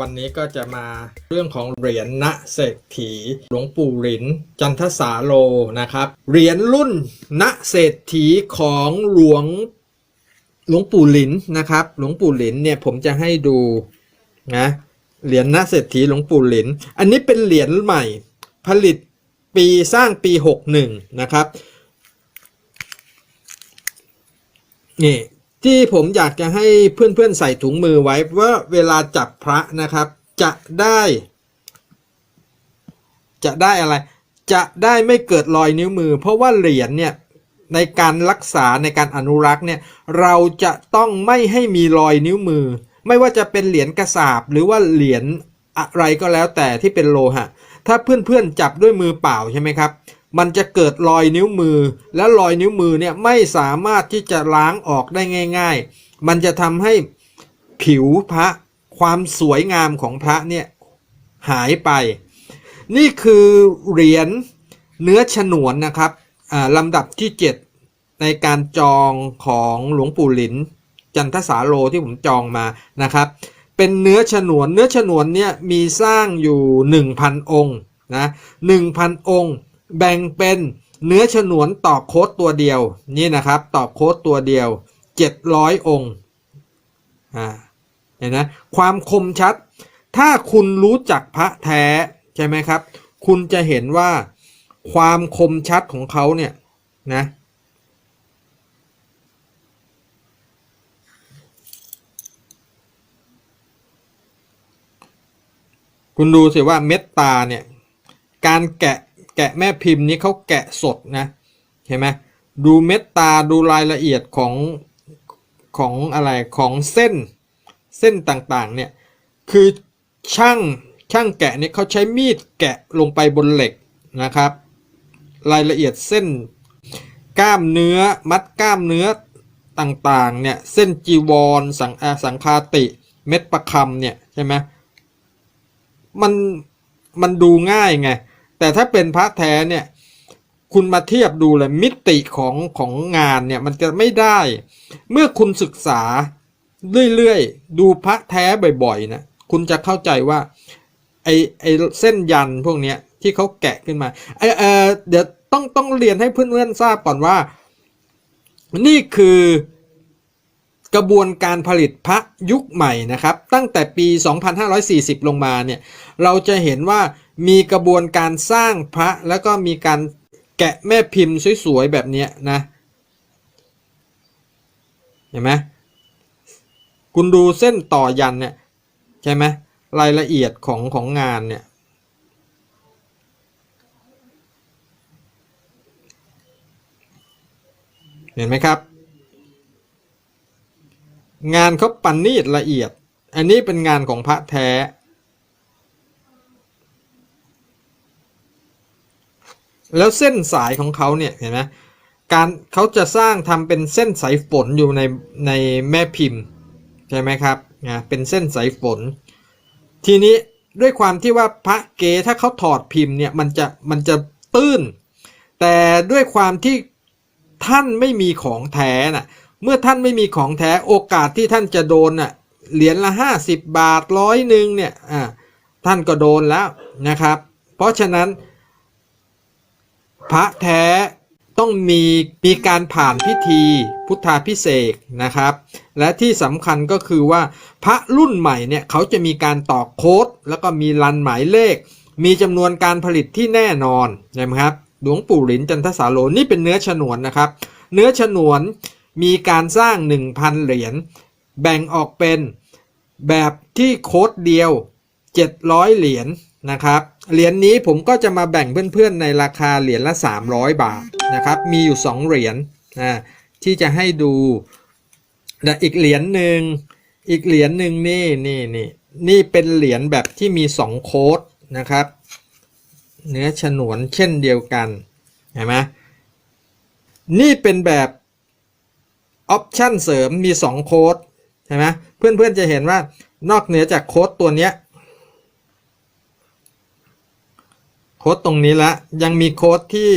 วันนี้ก็จะมาเรื่องของเหรียญณเศรษฐี หลวงปู่หลิน จันทสาโลนะครับ เหรียญรุ่นณเศรษฐีของหลวงหลวงปู่หลินนะครับ หลวงปู่หลินเนี่ยผมจะให้ดูนะเหรียญณเศรษฐีหลวงปู่หลิน อันนี้เป็นเหรียญใหม่ ผลิตปีสร้างปี 61 นะครับนี่ ที่ผมอยากจะให้เพื่อนๆใส่ถุงมือไว้ว่าเวลาจับพระนะครับ จะได้ จะได้อะไร จะได้ไม่เกิดรอยนิ้วมือ เพราะว่าเหรียญเนี่ยในการรักษาในการอนุรักษ์เนี่ยเราจะต้องไม่ให้มีรอยนิ้วมือ ไม่ว่าจะเป็นเหรียญกระสาบหรือว่าเหรียญอะไรก็แล้วแต่ที่เป็นโลหะ ถ้าเพื่อนๆจับด้วยมือเปล่าใช่ไหมครับ มันจะเกิดรอยนิ้วมือ และรอยนิ้วมือเนี่ยไม่สามารถที่จะล้างออกได้ง่าย ๆ มันจะทำให้ผิวพระความสวยงามของพระเนี่ยหายไป นี่คือเหรียญเนื้อฉนวนนะครับอ่าลำดับที่ 7 ในการจองของหลวงปู่หลิน จันทสาโลที่ผมจองมานะครับ เป็นเนื้อฉนวนเนื้อฉนวนเนี่ยมีสร้างอยู่ 1,000 องค์นะ1,000 องค์ แบ่งเป็นเนื้อฉนวนต่อโค้ดตัวเดียว นี่นะครับต่อโค้ดตัวเดียว 700 องค์อ่าเห็นนะความคมชัด ถ้าคุณรู้จักพระแท้ใช่ไหมครับ คุณจะเห็นว่าความคมชัดของเขาเนี่ยนะคุณดูสิว่าเม็ดตาเนี่ยการแกะ แกะแม่พิมพ์นี้เขาแกะสดนะเห็นไหมดูเม็ดตาดูรายละเอียดของของอะไรของเส้นเส้นต่างๆเนี่ยคือช่างช่างแกะเนี่ยเขาใช้มีดแกะลงไปบนเหล็กนะครับ รายละเอียดเส้นกล้ามเนื้อมัดกล้ามเนื้อต่างๆเนี่ยเส้นจีวรสังอาสังคาติ เม็ดประคำเนี่ยใช่ไหมมันมันดูง่ายไง แต่ถ้าเป็นพระแท้เนี่ยคุณมาเทียบดูเลยมิติของของงานเนี่ยมันจะไม่ได้ เมื่อคุณศึกษาเรื่อยๆ ดูพระแท้บ่อยๆนะคุณจะเข้าใจว่าไอไอเส้นยันพวกเนี้ยที่เขาแกะขึ้นมาไอเออเดี๋ยวต้องต้องเรียนให้เพื่อนๆทราบก่อนว่า นี่คือ กระบวนการผลิตพระยุคใหม่นะครับ ตั้งแต่ปี 2540 ลงมาเนี่ยเราจะเห็นว่ามีกระบวนการสร้างพระแล้วก็มีการแกะแม่พิมพ์สวยๆแบบนี้นะเห็นไหมคุณดูเส้นต่อยันเนี่ยใช่ไหมรายละเอียดของของงานเนี่ยเห็นไหมครับ งานเขาปันนีดละเอียด อันนี้เป็นงานของพระแท้ แล้วเส้นสายของเขาเนี่ยเห็นไหมการเขาจะสร้างทำเป็นเส้นสายฝนอยู่ในในแม่พิมพ์ใช่ไหมครับนะเป็นเส้นสายฝน ทีนี้ด้วยความที่ว่าพระเกถ้าเขาถอดพิมพ์เนี่ยมันจะมันจะตื้น แต่ด้วยความที่ท่านไม่มีของแท้น่ะ เมื่อท่านไม่มีของแท้โอกาสที่ท่านจะโดนน่ะเหรียญละห้าสิบบาทร้อยหนึ่งเนี่ยอ่าท่านก็โดนแล้วนะครับ เพราะฉะนั้น พระแท้ต้องมีมีการผ่านพิธีพุทธาพิเศษนะครับ และที่สำคัญก็คือว่าพระรุ่นใหม่เนี่ยเขาจะมีการต่อโค้ด แล้วก็มีรันหมายเลข มีจำนวนการผลิตที่แน่นอนนะครับหลวงปู่หลินจันทสาโลนี่เป็นเนื้อฉนวนนะครับ เนื้อฉนวน มีการสร้าง 1,000 เหรียญแบ่งออกเป็นแบบที่โค้ดเดียว 700 เหรียญนะครับเหรียญนี้ผมก็จะมาแบ่งเพื่อนๆในราคาเหรียญละ 300 บาทนะครับมีอยู่ 2 เหรียญนะที่จะให้ดูและอีกเหรียญหนึ่งอีกเหรียญหนึ่งนี่นี่นี่นี่เป็นเหรียญแบบที่มี 2 โค้ดนะครับ เนื้อฉนวนเช่นเดียวกันเห็นไหมนี่เป็นแบบ ออปชันเสริมมี 2 โค้ดใช่ไหมเพื่อนๆจะเห็นว่านอกเหนือจากโค้ดตัวเนี้ยโค้ดตรงนี้ละยังมีโค้ดที่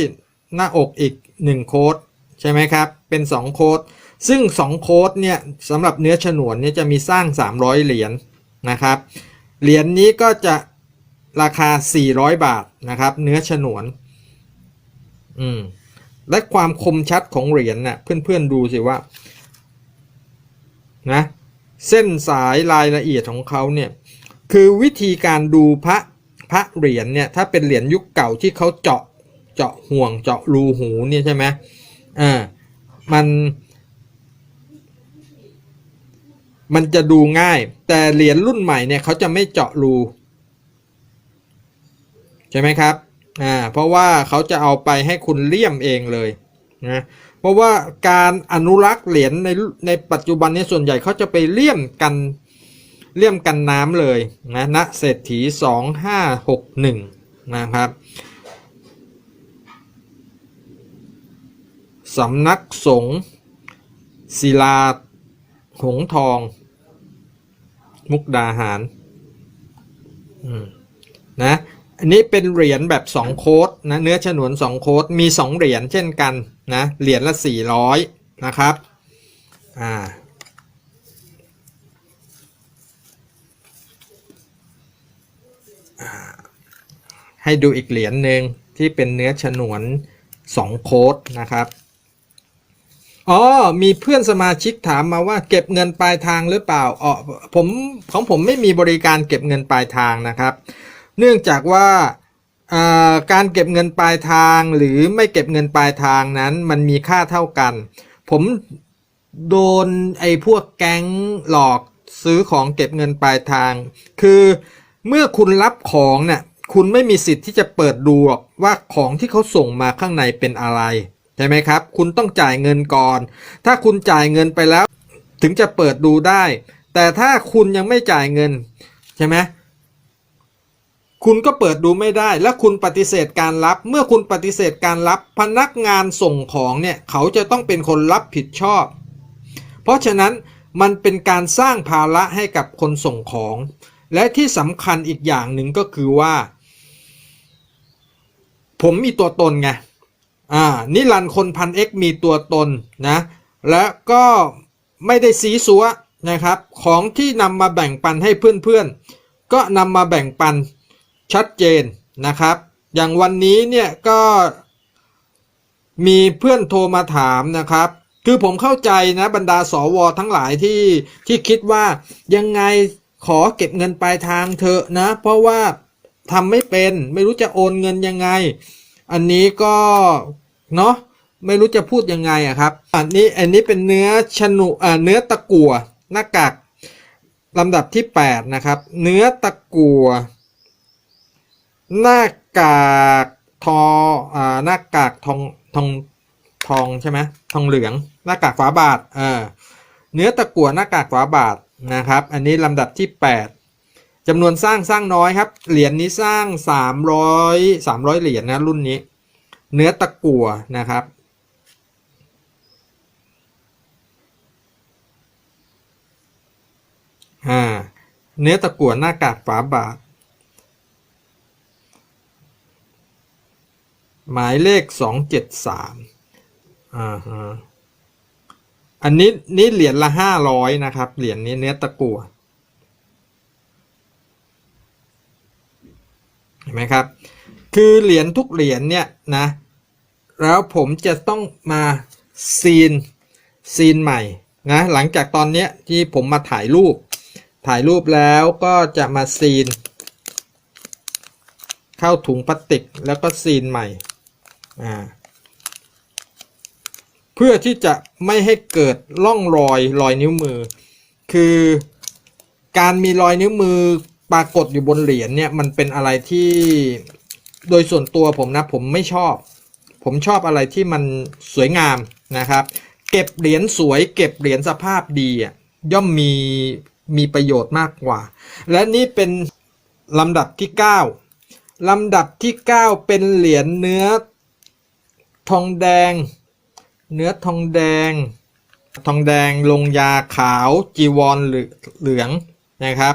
หน้าอกอีก 1 โค้ดใช่ไหมครับ เป็น 2 โค้ดซึ่ง 2 โค้ดเนี่ยสำหรับเนื้อฉนวนเนี่ยจะมีสร้าง 300 เหรียญนะครับ เหรียญนี้ก็จะราคา 400 บาทนะครับ เนื้อฉนวนอืมและความคมชัดของเหรียญน่ะเพื่อนๆดูสิว่า นะเส้นสายรายละเอียดของเขาเนี่ยคือวิธีการดูพระพระเหรียญเนี่ยถ้าเป็นเหรียญยุคเก่าที่เขาเจาะเจาะห่วงเจาะรูหูเนี่ยใช่ไหมอ่ามันมันจะดูง่าย แต่เหรียญรุ่นใหม่เนี่ยเขาจะไม่เจาะรู ใช่ไหมครับอ่าเพราะว่าเขาจะเอาไปให้คุณเลี่ยมเองเลยนะ เพราะว่าการอนุรักษ์เหรียญในในปัจจุบันนี้ส่วนใหญ่เขาจะไปเลี่ยมกันเลี่ยมกันน้ำเลยนะณเศรษฐี 2561 นะครับสำนักสงฆ์ศิลาหงส์ทอง มุกดาหารนะอันนี้เป็นเหรียญแบบ 2 โค้ดนะเนื้อฉนวน 2 โค้ดมี 2 เหรียญเช่นกัน นะเหรียญละ400นะครับอ่าให้ดูอีกเหรียญหนึ่งที่เป็นเนื้อฉนวน2โค้ดนะครับอ๋อมีเพื่อนสมาชิกถามมาว่าเก็บเงินปลายทางหรือเปล่าอ๋อผมของผมไม่มีบริการเก็บเงินปลายทางนะครับ เนื่องจากว่าอ่า การเก็บเงินปลายทางหรือไม่เก็บเงินปลายทางนั้นมันมีค่าเท่ากัน ผมโดนไอ้พวกแก๊งหลอกซื้อของเก็บเงินปลายทาง คือเมื่อคุณรับของเนี่ยคุณไม่มีสิทธิ์ที่จะเปิดดูว่าของที่เขาส่งมาข้างในเป็นอะไรใช่ไหมครับ คุณต้องจ่ายเงินก่อน ถ้าคุณจ่ายเงินไปแล้ว ถึงจะเปิดดูได้ แต่ถ้าคุณยังไม่จ่ายเงินใช่ไหม คุณก็เปิดดูไม่ได้ และคุณปฏิเสธการรับ เมื่อคุณปฏิเสธการรับ พนักงานส่งของเนี่ยเขาจะต้องเป็นคนรับผิดชอบ เพราะฉะนั้นมันเป็นการสร้างภาระให้กับคนส่งของ และที่สำคัญอีกอย่างหนึ่งก็คือว่า ผมมีตัวตนไงอ่านิรันด์คนพันเอ็กมีตัวตนนะและก็ไม่ได้ซีซัวนะครับ ของที่นำมาแบ่งปันให้เพื่อนๆ ก็นำมาแบ่งปัน ชัดเจนนะครับ อย่างวันนี้เนี่ยก็มีเพื่อนโทรมาถามนะครับ คือผมเข้าใจนะบรรดาสวทั้งหลายที่ที่คิดว่ายังไงขอเก็บเงินปลายทางเถอะนะ เพราะว่าทำไม่เป็นไม่รู้จะโอนเงินยังไง อันนี้ก็เนาะไม่รู้จะพูดยังไงอะครับ อันนี้อันนี้เป็นเนื้อชนุอ่าเนื้อตะกั่วหน้ากากลำดับที่ 8 นะครับ เนื้อตะกั่ว หน้ากากทออ่าหน้ากากทองทองทองใช่ไหมทองเหลือง หน้ากากฝาบาทเออเนื้อตะกั่วหน้ากากฝาบาทนะครับ อันนี้ลำดับที่ 8จำนวนสร้างสร้างน้อยครับ เหรียญนี้สร้าง 300 300 เหรียญนะรุ่นนี้ เนื้อตะกั่วนะครับอ่าเนื้อตะกั่วหน้ากากฝาบาท หมายเลขสองเจ็ดสามอ่าฮะอันนี้นี่เหรียญละห้าร้อยนะครับ เหรียญนี้เนื้อตะกั่วเห็นไหมครับ คือเหรียญทุกเหรียญเนี่ยนะ แล้วผมจะต้องมาซีนซีนใหม่นะ หลังจากตอนเนี้ยที่ผมมาถ่ายรูป ถ่ายรูปแล้วก็จะมาซีน เข้าถุงพลาสติกแล้วก็ซีนใหม่ อ่าเพื่อที่จะไม่ให้เกิดร่องรอยรอยนิ้วมือ คือการมีรอยนิ้วมือปรากฏอยู่บนเหรียญเนี่ยมันเป็นอะไรที่โดยส่วนตัวผมนะผมไม่ชอบ ผมชอบอะไรที่มันสวยงามนะครับ เก็บเหรียญสวย เก็บเหรียญสภาพดีอะย่อมมีมีประโยชน์มากกว่า และนี่เป็นลำดับที่ 9 ลำดับที่ 9 เป็นเหรียญเนื้อ ทองแดง เนื้อทองแดง ทองแดงลงยาขาวจีวรเหลืองนะครับ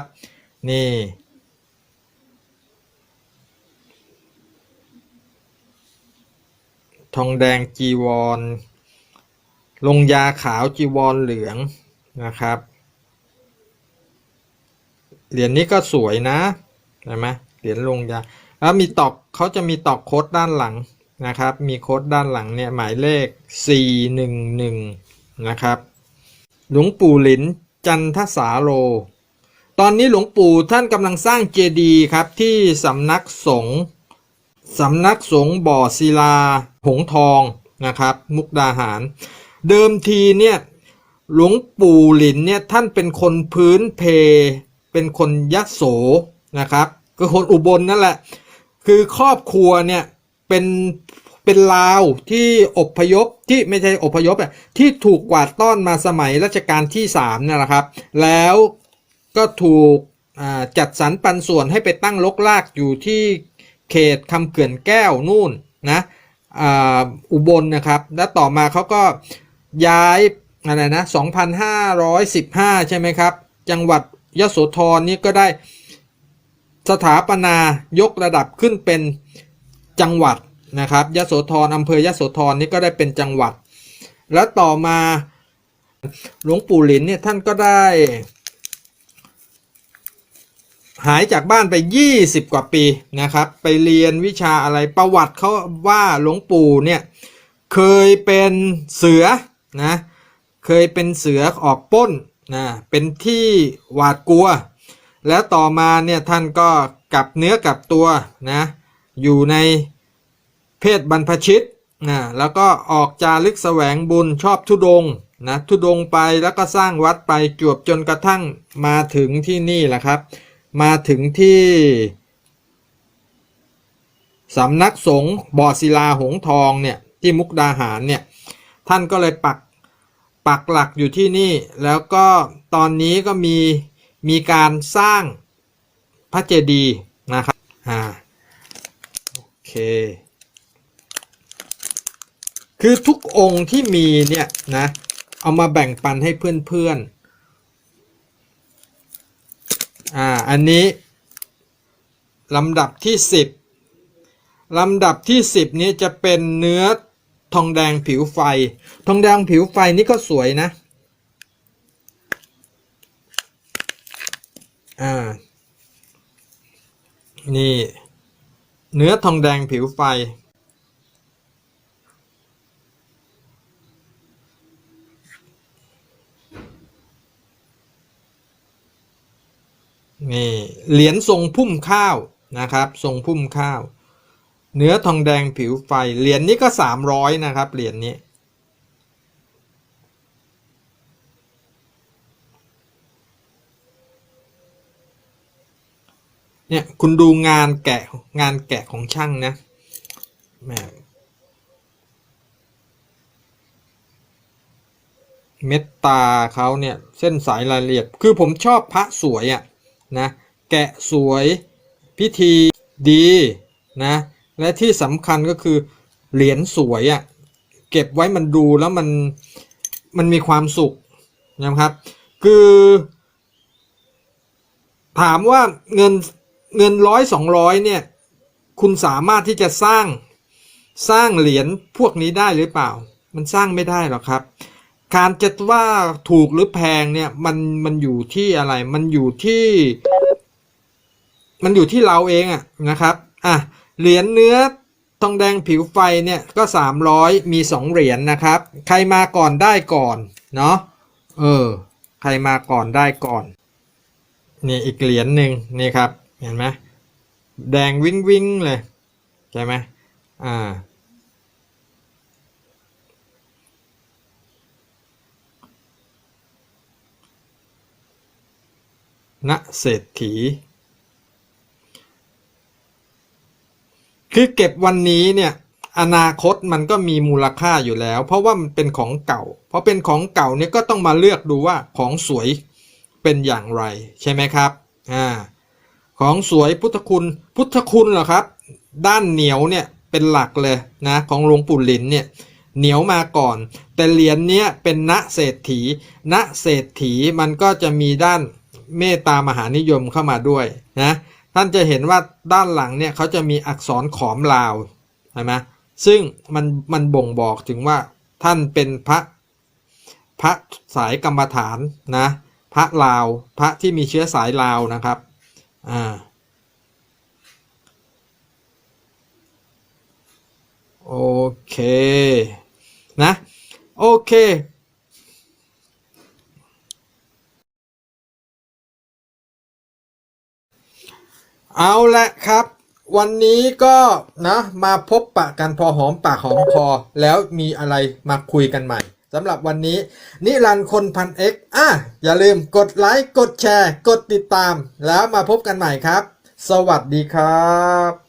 นี่ทองแดงจีวร ลงยาขาวจีวรเหลืองนะครับ เหรียญนี้ก็สวยนะเห็นไหมเหรียญลงยา แล้วมีตอกเขาจะมีตอกโคดด้านหลัง นะครับ มีโค้ดด้านหลังเนี่ยหมายเลข 411 นะครับ หลวงปู่หลินจันทสาโล ตอนนี้หลวงปู่ท่านกำลังสร้างเจดีย์ครับที่สำนักสงฆ์สำนักสงฆ์บ่อศิลา หงทองนะครับ มุกดาหาร เดิมทีเนี่ยหลวงปู่หลินเนี่ยท่านเป็นคนพื้นเพ เป็นคนยะโสนะครับ ก็คนอุบลนั่นแหละ คือครอบครัวเนี่ย เป็นเป็นลาวที่อพยพที่ไม่ใช่อพยพอะที่ถูกกวาดต้อนมาสมัยรัชกาลที่3เนี่ยแหละครับ แล้วก็ถูกจัดสรรปันส่วนให้ไปตั้งลกลากอยู่ที่เขตคำเขื่อนแก้วนู่นนะอุบลนะครับ แล้วต่อมาเขาก็ย้ายอะไรนะ 2,515 ใช่ไหมครับ จังหวัดยโสธรนี่ก็ได้สถาปนายกระดับขึ้นเป็น จังหวัดนะครับยโสธรอำเภอยโสธรนี่ก็ได้เป็นจังหวัด แล้วต่อมาหลวงปู่หลินเนี่ยท่านก็ได้ หายจากบ้านไป 20 กว่าปีนะครับ ไปเรียนวิชาอะไรประวัติเขาว่าหลวงปู่เนี่ยเคยเป็นเสือนะเคยเป็นเสือออกป้นนะเป็นที่หวาดกลัว แล้วต่อมาเนี่ยท่านก็กลับเนื้อกลับตัวนะ อยู่ในเพศบรรพชิตนะแล้วก็ออกจารึกแสวงบุญชอบทุดงนะทุดงไปแล้วก็สร้างวัดไปจวบจนกระทั่งมาถึงที่นี่แหละครับ มาถึงที่สำนักสงฆ์บ่อศิลาหงทองเนี่ยที่มุกดาหารเนี่ยท่านก็เลยปักปักหลักอยู่ที่นี่ แล้วก็ตอนนี้ก็มีมีการสร้างพระเจดีย์นะครับอ่าโอ เค คือทุกองค์ที่มีเนี่ยนะ เอามาแบ่งปันให้เพื่อนๆ อ่า อันนี้ลำดับที่ 10 ลำดับที่ 10 นี้จะเป็นเนื้อทองแดงผิวไฟ ทองแดงผิวไฟนี่ก็สวยนะ อ่า นี่ เนื้อทองแดงผิวไฟ นี่เหรียญทรงพุ่มข้าวนะครับทรงพุ่มข้าว เนื้อทองแดงผิวไฟ เหรียญนี้ก็สามร้อยนะครับ เหรียญนี้ เนี่ยคุณดูงานแกะงานแกะของช่างนะแมเม็ดตาเขาเนี่ยเส้นสายรายละเอียดคือผมชอบพระสวยอะ่ะนะแกะสวยพิธีดีนะและที่สำคัญก็คือเหรียญสวยอะ่ะเก็บไว้มันดูแล้วมันมันมีความสุขนะครับ คือ ถามว่าเงิน เงินร้อยสองร้อยเนี่ย คุณสามารถที่จะสร้างสร้างเหรียญพวกนี้ได้หรือเปล่า มันสร้างไม่ได้หรอกครับ การจะว่าถูกหรือแพงเนี่ยมันมันอยู่ที่อะไร มันอยู่ที่ มันอยู่ที่เราเองอะนะครับอะเหรียญเนื้อทองแดงผิวไฟเนี่ยก็ 300 มี 2 เหรียญนะครับ ใครมาก่อนได้ก่อนเนาะเออ ใครมาก่อนได้ก่อน นี่อีกเหรียญหนึ่งนี่ครับ เห็นไหมแดงวิ้งวิ้งเลยใช่ไหมอ่าณเศรษฐี คือเก็บวันนี้เนี่ยอนาคตมันก็มีมูลค่าอยู่แล้ว เพราะว่ามันเป็นของเก่า เพราะเป็นของเก่าเนี่ยก็ต้องมาเลือกดูว่าของสวยเป็นอย่างไรใช่ไหมครับอ่า ของสวยพุทธคุณพุทธคุณเหรอครับ ด้านเหนียวเนี่ยเป็นหลักเลยนะของหลวงปู่หลินเนี่ยเหนียวมาก่อน แต่เหรียญเนี้ยเป็นณเศรษฐีณเศรษฐีมันก็จะมีด้านเมตตามหานิยมเข้ามาด้วยนะท่านจะเห็นว่าด้านหลังเนี่ยเขาจะมีอักษรขอมลาวใช่ไหมซึ่งมันมันบ่งบอกถึงว่าท่านเป็นพระพระสายกรรมฐานนะพระลาวพระที่มีเชื้อสายลาวนะครับ อ่า โอเค นะ โอเคเอาละครับ วันนี้ก็นะมาพบปะกันพอหอมปากหอมคอแล้วมีอะไรมาคุยกันใหม่ สำหรับวันนี้ นิรันดร์คนพันเอ็กอะอย่าลืมกดไลค์ กดแชร์ กดติดตาม แล้วมาพบกันใหม่ครับ สวัสดีครับ